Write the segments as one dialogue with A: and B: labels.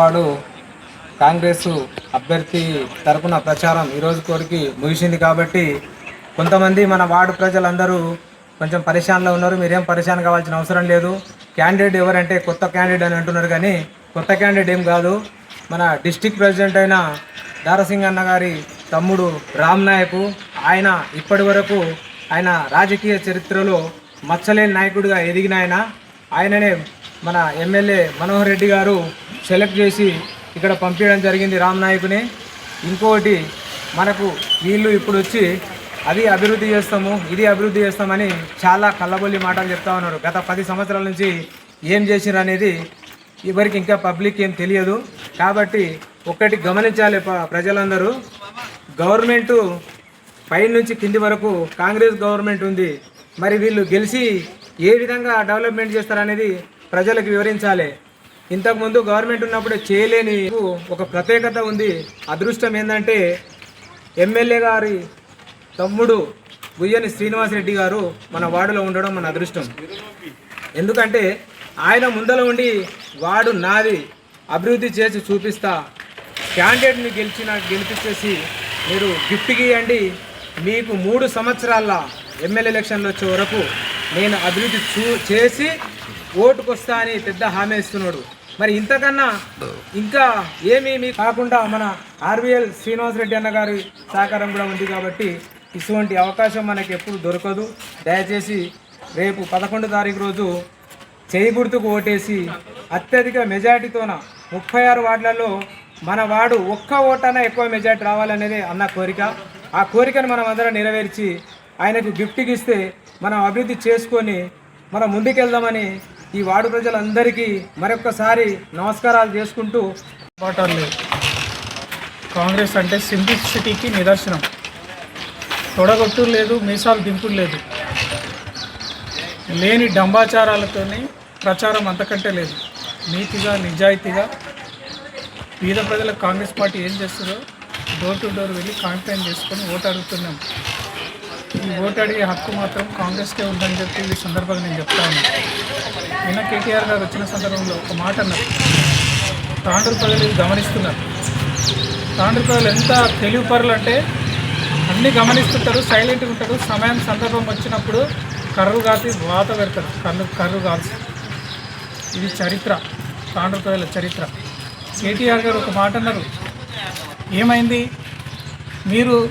A: వాడు కాంగ్రెస్ అభ్యర్థి తరపున ప్రచారం ఈరోజు కోరికి ముగిసింది కాబట్టి కొంతమంది మన వార్డు ప్రజలందరూ కొంచెం పరిశానలో ఉన్నారు. మీరేం పరిశాన్ కావాల్సిన అవసరం లేదు. క్యాండిడేట్ ఎవరంటే కొత్త క్యాండిడేట్ అని అంటున్నారు కానీ కొత్త క్యాండిడేట్ ఏం కాదు. మన డిస్టిక్ ప్రెసిడెంట్ అయిన దారసింగ్ అన్న గారి తమ్ముడు రామ్ నాయక్ ఆయన ఇప్పటి వరకు ఆయన రాజకీయ చరిత్రలో మచ్చలేని నాయకుడిగా ఎదిగిన ఆయన. ఆయననే మన ఎమ్మెల్యే మనోహర్ రెడ్డి గారు సెలెక్ట్ చేసి ఇక్కడ పంపించడం జరిగింది రామ్ నాయకుని. ఇంకోటి మనకు వీళ్ళు ఇప్పుడు వచ్చి అది అభివృద్ధి చేస్తాము ఇది అభివృద్ధి చేస్తామని చాలా కళ్ళబొల్లి మాటలు చెప్తా ఉన్నారు. గత పది సంవత్సరాల నుంచి ఏం చేసిర్రు అనేది ఎవరికి ఇంకా పబ్లిక్ ఏం తెలియదు. కాబట్టి ఒక్కటి గమనించాలి ప్రజలందరూ. గవర్నమెంటు పై నుంచి కింది వరకు కాంగ్రెస్ గవర్నమెంట్ ఉంది. మరి వీళ్ళు గెలిచి ఏ విధంగా డెవలప్మెంట్ చేస్తారనేది ప్రజలకు వివరించాలి. ఇంతకుముందు గవర్నమెంట్ ఉన్నప్పుడు చేయలేని ఒక ప్రత్యేకత ఉంది. అదృష్టం ఏంటంటే ఎమ్మెల్యే గారి తమ్ముడు గుయ్యని శ్రీనివాసరెడ్డి గారు మన వార్డులో ఉండడం మన అదృష్టం. ఎందుకంటే ఆయన ముందర ఉండి వాడు నాది అభివృద్ధి చేసి చూపిస్తా క్యాండిడేట్ని గెలిచిన గెలిపించేసి మీరు గిఫ్ట్ గీయండి మీకు మూడు సంవత్సరాల ఎమ్మెల్యే ఎలక్షన్లు వచ్చే వరకు నేను అభివృద్ధి చూ చేసి ఓటుకొస్తా అని పెద్ద హామీ ఇస్తున్నాడు. మరి ఇంతకన్నా ఇంకా ఏమీ మీ కాకుండా మన ఆర్వీఎల్ శ్రీనివాసరెడ్డి అన్న గారి సహకారం కూడా ఉంది కాబట్టి ఇటువంటి అవకాశం మనకి ఎప్పుడు దొరకదు. దయచేసి రేపు పదకొండు తారీఖు రోజు చేయి గుర్తుకు ఓటేసి అత్యధిక మెజార్టీతోన ముప్పై ఆరు వార్డులలో మన వాడు ఒక్క ఓటైనా ఎక్కువ మెజార్టీ రావాలనేదే అన్న కోరిక. ఆ కోరికను మనం అందరం నెరవేర్చి ఆయనకు గిఫ్ట్కి ఇస్తే మనం అభివృద్ధి చేసుకొని మనం ముందుకెళ్దామని ఈ వార్డు ప్రజలందరికీ మరొక్కసారి నమస్కారాలు చేసుకుంటూ
B: లేదు కాంగ్రెస్ అంటే సింప్లిసిటీకి నిదర్శనం. తొడగొట్టు లేదు మీసాలు దింపుడు లేదు. లేని డంబాచారాలతోని ప్రచారం అంతకంటే లేదు. నీతిగా నిజాయితీగా పేద ప్రజలకు కాంగ్రెస్ పార్టీ ఏం చేస్తుందో డోర్ టు డోర్ వెళ్ళి క్యాంపెయిన్ చేసుకొని ఓటు అడుగుతున్నాం. ఈ ఓటు అడిగే హక్కు మాత్రం కాంగ్రెస్కే ఉందని చెప్పి ఈ సందర్భంగా నేను చెప్తా ఉన్నాను నిన్న కేటీఆర్ గారు వచ్చిన సందర్భంలో ఒక మాట అన్నారు. తాండ్రు ప్రజలు గమనిస్తున్నారు. తాండ్రు ప్రజలు ఎంత తెలివిపరులు అంటే అన్నీ గమనిస్తుంటారు సైలెంట్గా ఉంటారు. సమయం సందర్భం వచ్చినప్పుడు కర్రు కాసి వాత పెడతారు. కన్ను కర్రు కాల్సి ఇది చరిత్ర. తాండ్రు ప్రజల చరిత్ర. కేటీఆర్ గారు ఒక మాట అన్నారు. ఏమైంది? మీరు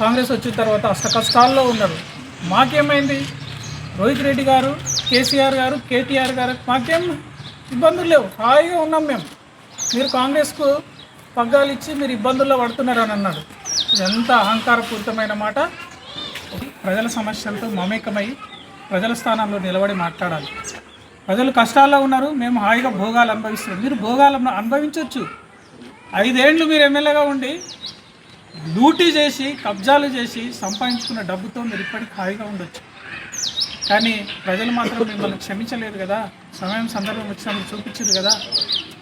B: కాంగ్రెస్ వచ్చిన తర్వాత అష్ట కష్టాల్లో ఉన్నారు. మాకేమైంది? రోహిత్ రెడ్డి గారు కేసీఆర్ గారు కేటీఆర్ గారు మాకేం ఇబ్బందులు లేవు. హాయిగా ఉన్నాం మేము. మీరు కాంగ్రెస్కు పగ్గాలు ఇచ్చి మీరు ఇబ్బందుల్లో పడుతున్నారు అని అన్నాడు. ఇది ఎంత అహంకారపూరితమైన మాట. ప్రజల సమస్యలతో మమేకమై ప్రజల స్థానంలో నిలబడి మాట్లాడాలి. ప్రజలు కష్టాల్లో ఉన్నారు. మేము హాయిగా భోగాలు అనుభవిస్తున్నాం. మీరు భోగాలు అనుభవించవచ్చు ఐదేండ్లు మీరు ఎమ్మెల్యేగా ఉండి లూటీ చేసి కబ్జాలు చేసి సంపాదించుకున్న డబ్బుతో మీరు ఇప్పటికి హాయిగా ఉండొచ్చు. కానీ ప్రజలు మాత్రం మిమ్మల్ని క్షమించలేదు కదా. సమయం సందర్భం వచ్చినప్పుడు చూపించదు కదా.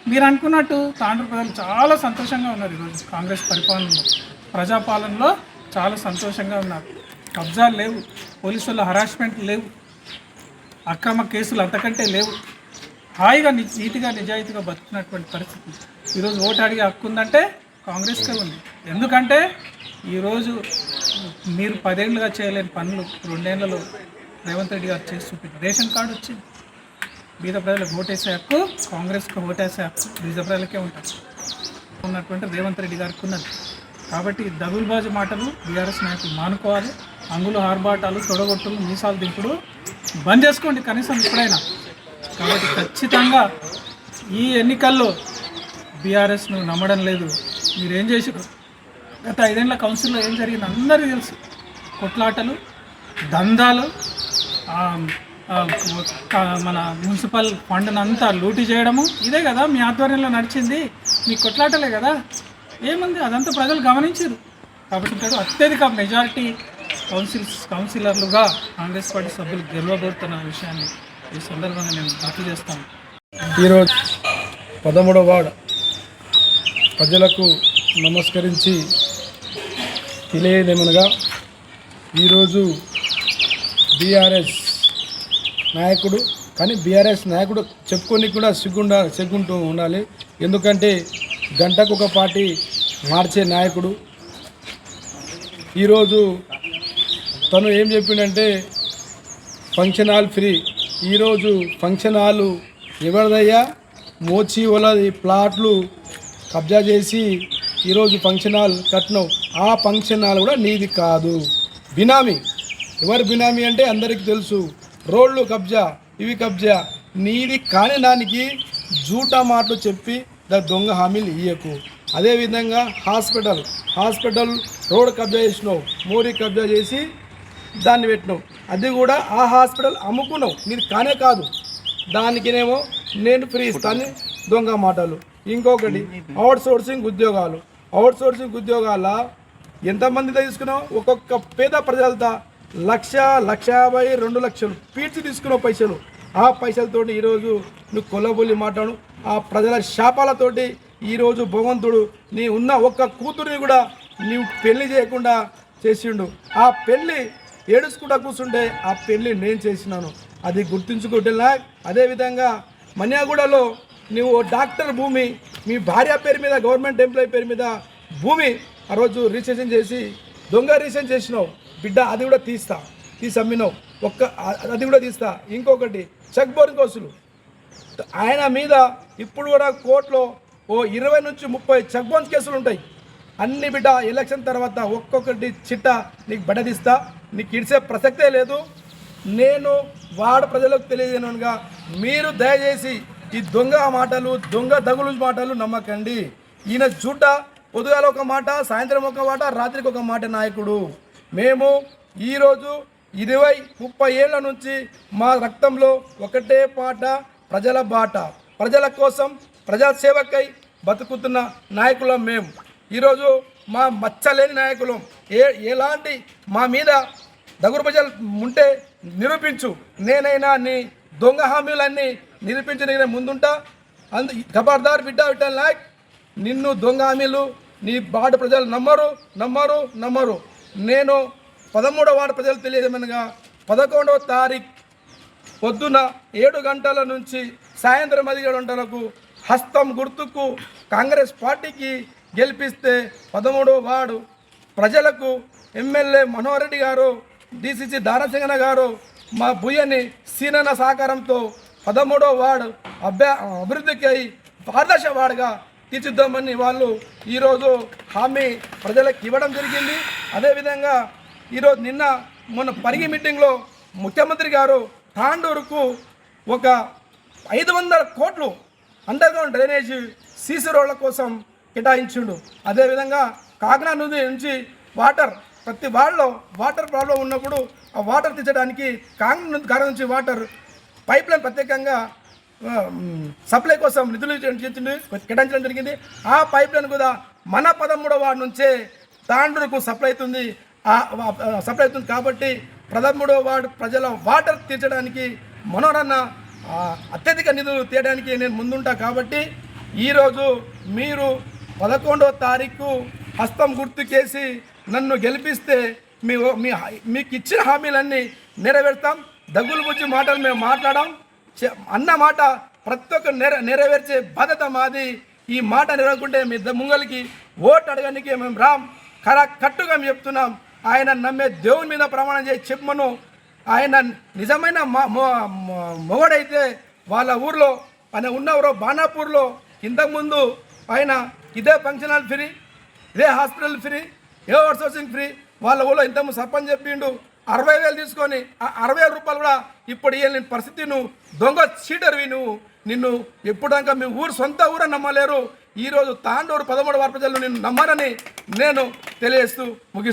B: మీరు అనుకున్నట్టు తాండ్ర ప్రజలు చాలా సంతోషంగా ఉన్నారు ఈరోజు కాంగ్రెస్ పరిపాలనలో. ప్రజాపాలనలో చాలా సంతోషంగా ఉన్నారు. కబ్జాలు లేవు. పోలీసుల హరాస్మెంట్ లేవు. అక్రమ కేసులు అంతకంటే లేవు. హాయిగా నీతిగా నిజాయితీగా బతుకున్నటువంటి పరిస్థితి. ఈరోజు ఓటు అడిగే హక్కు ఉందంటే కాంగ్రెస్కే ఉంది. ఎందుకంటే ఈరోజు మీరు పదేళ్ళుగా చేయలేని పనులు రెండేళ్ళలో రేవంత్ రెడ్డి గారు చేసి చూపించారు. రేషన్ కార్డు వచ్చింది. బీద ప్రజలకు ఓటేసే హక్కు కాంగ్రెస్కి ఓటేసే హక్కు బీద ప్రజలకే ఉంటుంది. ఉన్నటువంటి రేవంత్ రెడ్డి గారికి ఉన్నది. కాబట్టి దగుల్బాజు మాటలు బీఆర్ఎస్ నాయకులు మానుకోవాలి. అంగులు హార్బాటాలు తొడగొట్టులు మీసాలు దింపుడు బంద్ చేసుకోండి కనీసం ఇప్పుడైనా. కాబట్టి ఖచ్చితంగా ఈ ఎన్నికల్లో బీఆర్ఎస్ను నమ్మడం లేదు. మీరేం చేసారు గత ఐదేళ్ళ కౌన్సిల్లో ఏం జరిగింది? అందరికీ తెలుసు. కొట్లాటలు దందాలు మన మున్సిపల్ ఫండ్ని అంతా లూటీ చేయడము. ఇదే కదా మీ ఆధ్వర్యంలో నడిచింది. మీ కొట్లాటలే కదా. ఏముంది? అదంతా ప్రజలు గమనించారు. కాబట్టి అత్యధిక మెజారిటీ కౌన్సిల్స్ కౌన్సిలర్లుగా కాంగ్రెస్ పార్టీ సభ్యులు గెలవబోతున్న విషయాన్ని ఈ సందర్భంగా నేను గుర్తు చేస్తాను.
C: ఈరోజు పదమూడవ వార్డ్ ప్రజలకు నమస్కరించి తెలియదేమనగా ఈరోజు బీఆర్ఎస్ నాయకుడు. కానీ బీఆర్ఎస్ నాయకుడు చెప్పుకొని కూడా సిగ్గుండా సిగ్గుంటూ ఉండాలి. ఎందుకంటే గంటకు ఒక పార్టీ మార్చే నాయకుడు. ఈరోజు తను ఏం చెప్పిండంటే ఫంక్షన్ హాల్ ఫ్రీ. ఈరోజు ఫంక్షన్ హాల్ ఎవరిదయ్యా? మోచి వాళ్ళది ప్లాట్లు కబ్జా చేసి ఈరోజు ఫంక్షన్ హాల్ కట్టినావు. ఆ ఫంక్షన్ హాల్ కూడా నీది కాదు. బినామీ. ఎవరు బినామీ అంటే అందరికీ తెలుసు. రోడ్లు కబ్జా ఇవి కబ్జా. నీది కాని దానికి జూటా మాటలు చెప్పి దాని దొంగ హామీలు ఇయ్యకు. అదేవిధంగా హాస్పిటల్ హాస్పిటల్ రోడ్ కబ్జా చేసినావు మోరీ కబ్జా చేసి దాన్ని పెట్టినావు. అది కూడా ఆ హాస్పిటల్ అమ్ముకున్నావు. నీది కానే కాదు. దానికినేమో నేను ఫ్రీ ఇస్తాను దొంగ మాటలు. ఇంకొకటి అవుట్ సోర్సింగ్ ఉద్యోగాలు. అవుట్ సోర్సింగ్ ఉద్యోగాల ఎంతమంది తీసుకున్నావు? ఒక్కొక్క పేద ప్రజలతో. లక్ష లక్ష యాభై రెండు లక్షలు పీడ్చి తీసుకున్న పైసలు. ఆ పైసలతోటి ఈరోజు నువ్వు కొల్లబొల్లి మాట్లాడు. ఆ ప్రజల శాపాలతోటి ఈరోజు భగవంతుడు నీ ఉన్న ఒక్క కూతురిని కూడా నీవు పెళ్ళి చేయకుండా చేసిండు. ఆ పెళ్ళి ఏడుచుకుంటా కూర్చుంటే ఆ పెళ్ళి నేను చేసినాను. అది గుర్తుంచుకుంటున్నా అదేవిధంగా మన్యాగూడలో నువ్వు డాక్టర్ భూమి మీ భార్య పేరు మీద గవర్నమెంట్ ఎంప్లాయీ పేరు మీద భూమి ఆ రోజు రిజిస్ట్రేషన్ చేసి దొంగ రిజిస్ట్రేషన్ చేసినావు. బిడ్డ అది కూడా తీస్తా. తీసి అమ్మినావు ఒక్క అది కూడా తీస్తా. ఇంకొకటి చెక్ బోర్డు కోసులు. ఆయన మీద ఇప్పుడు కూడా కోర్టులో ఓ ఇరవై నుంచి ముప్పై చెక్ బౌన్స్ కేసులు ఉంటాయి. అన్ని బిడ్డ ఎలక్షన్ తర్వాత ఒక్కొక్కటి చిట్ట నీకు బడదిస్తా నీకు ఇడిసే ప్రసక్తే లేదు. నేను వాడ ప్రజలకు తెలియజేయనుగా మీరు దయచేసి ఈ దొంగ మాటలు దొంగ దగులు మాటలు నమ్మకండి. ఈయన జూట పొద్దుగాల ఒక మాట సాయంత్రం ఒక మాట రాత్రికి ఒక మాట నాయకుడు. మేము ఈరోజు ఇరవై ముప్పై ఏళ్ళ నుంచి మా రక్తంలో ఒకటే పాట ప్రజల బాట. ప్రజల కోసం ప్రజాసేవకై బతుకుతున్న నాయకులం మేము. ఈరోజు మా మచ్చలేని నాయకులం. ఏ ఎలాంటి మా మీద దగురు ప్రజలు ఉంటే నిరూపించు. నేనైనా నీ దొంగ హామీలన్నీ నిరూపించడానికి ముందుంటా. అందు ఖబర్దార్ బిడ్డ విఠల్ నాయక్ నిన్ను దొంగ హామీలు నీ బాట ప్రజలు నమ్మరు నమ్మరు నమ్మరు. నేను పదమూడవ వార్డు ప్రజలు తెలియజేయమనగా పదకొండవ తారీఖు పొద్దున ఏడు గంటల నుంచి సాయంత్రం పదిహేడు గంటలకు హస్తం గుర్తుకు కాంగ్రెస్ పార్టీకి గెలిపిస్తే పదమూడవ వార్డు ప్రజలకు ఎమ్మెల్యే మనోహర్ రెడ్డి గారు డిసిసి దానసింగన గారు మా బుయ్యని సీనన్న సహకారంతో పదమూడవ వార్డు అభ్యా అభివృద్ధికి అయి పారదర్శ వార్డుగా తీర్చిద్దామని వాళ్ళు ఈరోజు హామీ ప్రజలకు ఇవ్వడం జరిగింది. అదేవిధంగా ఈరోజు నిన్న మొన్న పరిగి మీటింగ్లో ముఖ్యమంత్రి గారు తాండూరుకు ఒక ఐదు వందల కోట్లు అండర్గ్రౌండ్ డ్రైనేజ్ సీసీ రోడ్ల కోసం కేటాయించిండు. అదేవిధంగా కాకినాడ నది నుంచి వాటర్ ప్రతి వాళ్ళలో వాటర్ ప్రాబ్లం ఉన్నప్పుడు ఆ వాటర్ తెచ్చడానికి కాకినాడ కాకినాడ నుంచి వాటర్ పైప్ లైన్ ప్రత్యేకంగా సప్లై కోసం నిధులు కేటాయించడం జరిగింది. ఆ పైప్ లైన్ కూడా మన పదమూడవ వార్డు నుంచే తాండ్రుకు సప్లై అవుతుంది. సప్లై అవుతుంది కాబట్టి పదమూడవ వార్డు ప్రజల వాటర్ తీర్చడానికి మనోరన్న అత్యధిక నిధులు తీయడానికి నేను ముందుంటా కాబట్టి ఈరోజు మీరు పదకొండవ తారీఖు హస్తం గుర్తుకేసి నన్ను గెలిపిస్తే మీ మీకు ఇచ్చిన హామీలన్నీ నెరవేర్తాం. దగ్గులు గురించి మాటలు మేము మాట్లాడాం. అన్నమాట అన్న మాట ప్రతి ఒక్క నెర నెరవేర్చే బాధ్యత మాది. ఈ మాట నెరవేరుకుంటే మీ ద- ముంగలికి ఓటు అడగడానికి మేము రాం. కర కట్టుగా మేము చెప్తున్నాం. ఆయన నమ్మే దేవుని మీద ప్రమాణం చేసి చెప్పమను. ఆయన నిజమైన మొ- మొగడైతే వాళ్ళ ఊర్లో ఆయన ఉన్న బాణాపూర్లో ఇంతకుముందు ఆయన ఇదే ఫంక్షన్ హాల్ ఫ్రీ ఇదే హాస్పిటల్ ఫ్రీ ఏ అవుట్ సోర్సింగ్ ఫ్రీ వాళ్ళ ఊళ్ళో ఇంతకుముందు సర్పంచ్ చెప్పిండు. అరవై వేలు తీసుకొని ఆ అరవై వేల రూపాయలు కూడా ఇప్పుడు ఇవ్వలేని పరిస్థితి నువ్వు దొంగ చీటర్వి నువ్వు నిన్ను ఎప్పుడాక మీ ఊరు సొంత ఊర నమ్మలేరు. ఈరోజు తాండూరు పదమూడు వారి ప్రజలు నిన్ను నమ్మరని నేను తెలియజేస్తూ ముగి